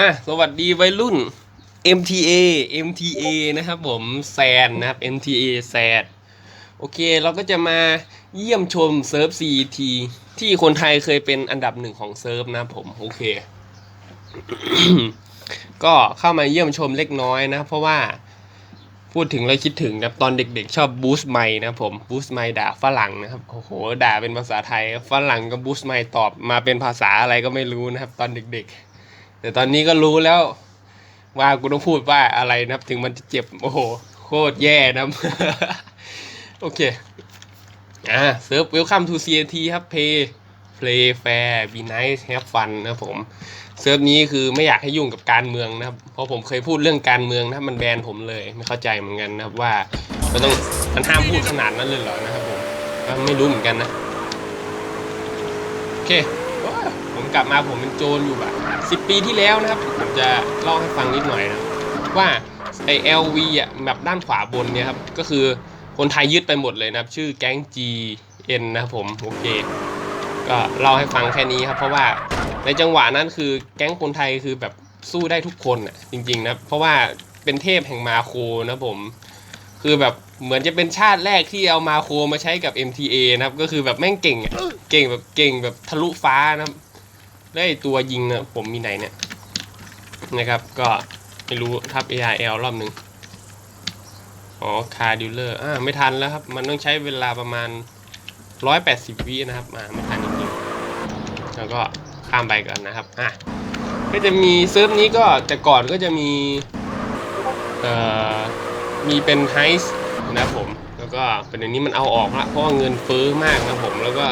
มาสวัสดีวัยรุ่น MTA MTA นะครับผมแซนนะครับ MTA แซดโอเคเราก็จะมาเยี่ยมชมเซิร์ฟ CET ที่คนไทยเคยเป็นอันดับหนึ่งของเซิร์ฟนะผม โอเค ก็เข้ามาเยี่ยมชมเล็กน้อยนะ เพราะว่าพูดถึงแล้วคิดถึงนะตอนเด็กๆ ชอบบูสต์ไมค์นะผมบูสต์ไมค์ด่าฝรั่งนะครับโอ้โห ด่าเป็นภาษาไทย ฝรั่งก็บูสต์ไมค์ตอบมาเป็นภาษาอะไรก็ไม่รู้นะครับ ตอนเด็กๆ แต่ตอนนี้ก็รู้แล้ว ว่ากูต้องพูดว่าอะไรนะครับ ถึงมันจะเจ็บโอ้โห โคตรแย่นะโอเค อ่าเซิร์ฟ welcome to CAT ครับ play play fair be nice have fun นะผมเซิร์ฟนี้คือไม่อยากให้ยุ่งกับการเมืองนะครับ เพราะผมเคยพูดเรื่องการเมืองนะมันแบนผมเลยไม่เข้าใจเหมือนกันนะครับว่ามันต้องมันห้ามพูดขนาดนั้นเลยเหรอนะครับผมก็ไม่รู้เหมือนกันนะ โอเค ผมกลับมาผมเป็นโจรอยู่แบบสิบปีที่แล้วนะครับ ผมจะเล่าให้ฟังนิดหน่อยนะว่าไอ LV อะแบบด้านขวาบนเนี่ยครับ ก็คือคนไทยยึดไปหมดเลยนะครับ ชื่อแก๊ง GN นะครับผม โอเค ก็เล่าให้ฟังแค่นี้ครับ เพราะว่าในจังหวะนั้นคือแก๊งคนไทยคือแบบสู้ได้ทุกคนอะจริง ๆ นะเพราะว่าเป็นเทพแห่งมาโคนะผม คือแบบเหมือนจะเป็นชาติแรกที่เอามาโคมาใช้กับ MTA นะครับ ก็คือแบบแม่งเก่งอะเก่งแบบเก่งแบบทะลุฟ้านะครับ ได้ตัวยิงนะผมมีไหนเนี่ยนะครับ ก็ไม่รู้ทับ ARL รอบหนึ่งอ๋อคาร์ดิลเลอร์อ่าไม่ทันแล้วครับ มันต้องใช้เวลาประมาณ 180 วินะครับอ่าไม่ทันจริงๆแล้วก็ข้ามไปก่อนนะครับอะก็จะมีเซิร์ฟนี้ก็แต่ก่อนก็จะมีเอ่อมีเป็นไฮส์นะครับผม แล้วก็เป็นอันนี้มันเอาออกละเพราะว่าเงินเฟ้อมากนะผมแล้วก็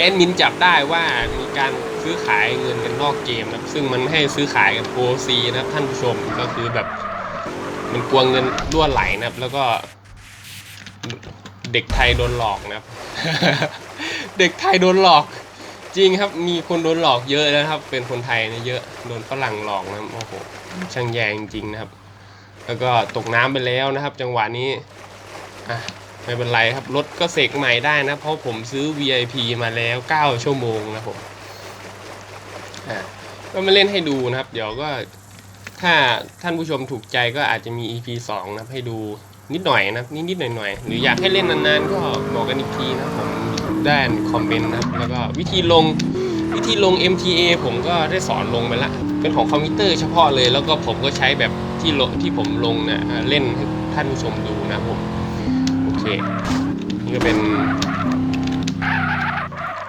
แอดมินจับได้ว่ามีการซื้อขายเงินกันนอกเกมนะครับ ซึ่งมันไม่ให้ซื้อขายกับโ o ซีนะครับท่านผู้ชมก็คือแบบ มันกลัวเงินรั่วไหลนะครับ แล้วก็เด็กไทยโดนหลอกนะครับ เด็กไทยโดนหลอก จริงครับ มีคนโดนหลอกเยอะนะครับ เป็นคนไทยเนี่ยเยอะโดนฝรั่งหลอกนะโอ้โหช่างแย่จริงนะครับ แล้วก็ตกน้ำไปแล้วนะครับ จังหวะนี้อะ ไม่เป็นไรครับ รถก็เสกใหม่ได้นะ เพราะผมซื้อ VIP มาแล้ว 9 ชั่วโมงนะผมอ่าก็มาเล่นให้ดูนะครับ เดี๋ยวก็ถ้าท่านผู้ชมถูกใจก็อาจจะมี EP 2 นะครับ ให้ดูนิดหน่อยนะครับนิดๆหน่อยหรืออยากให้เล่นนานๆ ก็บอกกันอีกทีนะผมด้านคอมเมนต์นะครับ แล้วก็วิธีลงวิธีลง MTA ผมก็ได้สอนลงไปละ เป็นของคอมพิวเตอร์เฉพาะเลย แล้วก็ผมก็ใช้แบบที่ที่ผมลงเนี่ยเล่นให้ท่านผู้ชมดูนะผม เคนี่ก็เป็น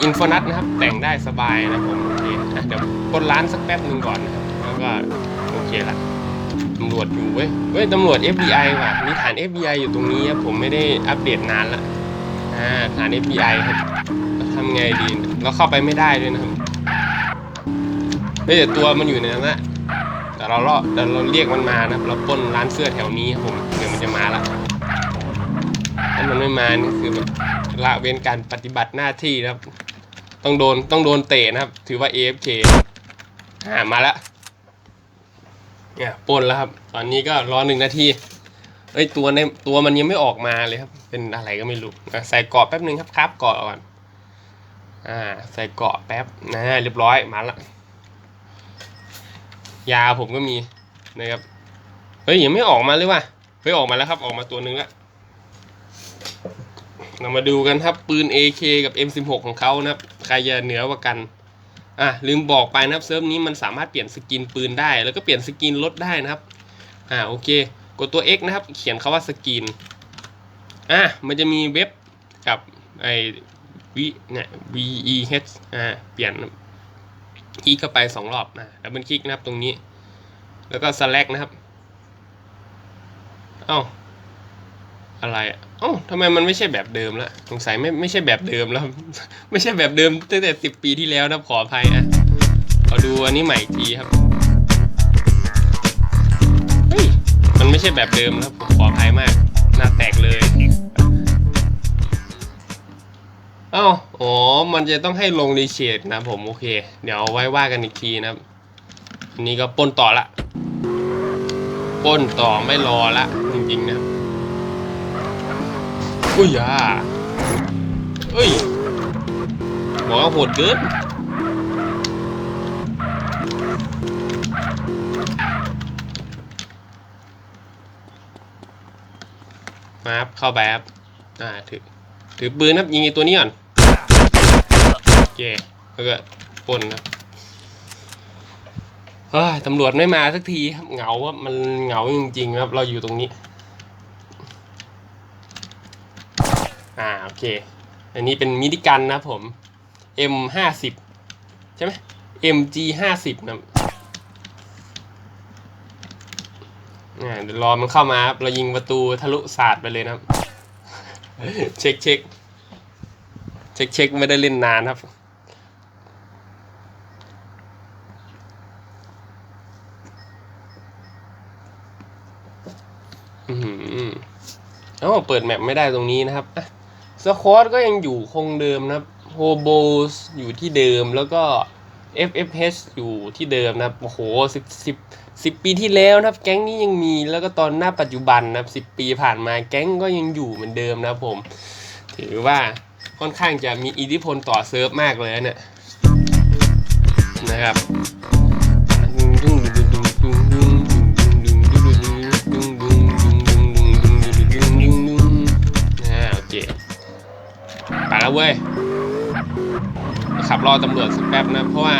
อินฟนัทนะครับ แต่งได้สบายนะผมโอเคเดี๋ยวกดร้านสักแป๊บหนึ่งก่อนนะครับแล้วก็โอเคละตำรวจอยู่เว้ยเว้ยตำรวจ FBI ว่ะมีฐาน FBI อยู่ตรงนี้ครับผมไม่ได้อัปเดตนานละอ่าฐาน FBI ครับทำไงดีเราเข้าไปไม่ได้ด้วยนะครับเฮ้ยแต่ตัวมันอยู่ในนั้นนะแต่เราเลาะแต่เราเรียกมันมานะครับเราป้นร้านเสื้อแถวนี้ครับผมเดี๋ยวมันจะมาละ ถ้ามันไม่มานี่คือแบบละเว้นการปฏิบัติหน้าที่นะครับ ต้องโดนต้องโดนเตะนะครับ ถือว่า AFK อ่ามาแล้วเนี่ยปนแล้วครับ ตอนนี้ก็รอหนึ่งนาทีเอ้ยตัวในตัวมันยังไม่ออกมาเลยครับ เป็นอะไรก็ไม่รู้ใส่เกราะแป๊บหนึ่งครับครับเกราะก่อนอ่าใส่เกราะแป๊บนะเรียบร้อยมาละยาผมก็มีนะครับเฮ้ยยังไม่ออกมาเลยว่ะเฮ้ยออกมาแล้วครับ ออกมาตัวหนึ่งแล้ว เรามาดูกันครับปืน AK กับ M16 ของเขานะครับใครจะเหนือกว่ากันอะลืมบอกไปนะครับเซิร์ฟนี้มันสามารถเปลี่ยนสกินปืนได้ แล้วก็เปลี่ยนสกินรถได้นะครับอ่าโอเค กดตัว X นะครับ เขียนคาว่าสกินอะมันจะมีเว็บกับไอวิเนี่ย VEH อ่าเปลี่ยนคลิกเข้าไปสองรอบนะดับเบิลคลิกนะครับตรงนี้ แล้วก็ select นะครับ เอ้า อะไรอะเอ้าทำไมมันไม่ใช่แบบเดิมละสงสัยไม่ไม่ใช่แบบเดิมแล้ว ไม่ใช่แบบเดิมตั้งแต่สิบปีที่แล้วนะขออภัยนะขอดูอันนี้ใหม่อีกทีครับเฮ้ยมันไม่ใช่แบบเดิมแล้วผมขออภัยมากหน้าแตกเลยเอ้าอ๋อ มันจะต้องให้ลงรีเชดนะผมโอเค เดี๋ยวไว้ว่ากันอีกทีนะครับอันนี้ก็ป้นต่อละป้นต่อไม่รอละจริงๆนะครับ อุ้ยอ่าเอ้ยบอกว่าโหดเกินมาครับเข้าไปครับอ่าถือถือปืนครับยิงไอ้ตัวนี้ก่อนโอเคแล้วก็ปล้นครับเฮ้ยตำรวจไม่มาสักทีครับเหงาครับมันเหงาจริงๆครับ เราอยู่ตรงนี้ อ่าโอ เค อันนี้เป็นมินิกันนะผม M ห้าสิบใช่ไหม MG ห้าสิบนะเดี๋ยวรอมันเข้ามาครับเรายิงประตูทะลุศาสตร์ไปเลยนะครับ เช็คเช็คเช็คเช็คไม่ได้เล่นนานครับอืมเอ้าเปิดแมปไม่ได้ตรงนี้นะครับอะ สควอตก็ยังอยู่คงเดิมนะครับโฮโบสอยู่ที่เดิมแล้วก็ FFH อยู่ที่เดิมนะครับโอ้โหสิบสิบสิบปีที่แล้วนะครับ แก๊งนี้ยังมีแล้วก็ตอนหน้าปัจจุบันนะครับสิบปีผ่านมาแก๊งก็ยังอยู่เหมือนเดิมนะครับผม ถือว่าค่อนข้างจะมีอิทธิพลต่อเซิร์ฟมากเลยนะเนี่ยนะครับ ว้ยขับรอตำรวจสักแป๊บนะ เพราะว่า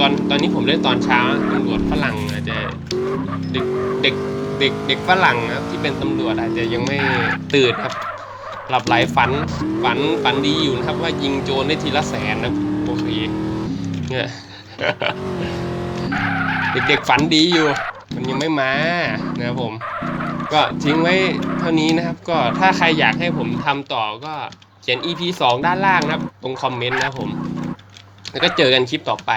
ตอนตอนนี้ผมเล่นตอนเช้าตำรวจฝรั่งอาจจะเด็กเด็กเด็กเด็กฝรั่งนะครับที่เป็นตำรวจอาจจะยังไม่ตื่นครับ หลับไหลฝันฝันฝันดีอยู่นะครับ ว่ายิงโจรได้ทีละแสนนะโอเคเนี่ยเด็กๆฝันดีอยู่ มันยังไม่มานะครับผม ก็ทิ้งไว้เท่านี้นะครับ ก็ถ้าใครอยากให้ผมทำต่อก็ ขียน EP 2 ด้านล่างนะครับ ตรงคอมเมนต์นะผม แล้วก็เจอกันคลิปต่อไป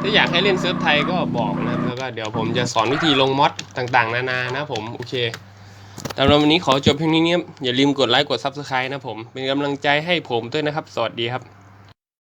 ถ้าอยากให้เล่นเซิร์ฟไทยก็บอกนะครับแล้วก็เดี๋ยวผมจะสอนวิธีลงมอดต่างๆ นานานะผม โอเคสำหรับวันนี้ขอจบเพียงนี้นะครับอย่าลืมกดไลค์กด Subscribe นะผม เป็นกำลังใจให้ผมด้วยนะครับ สวัสดีครับ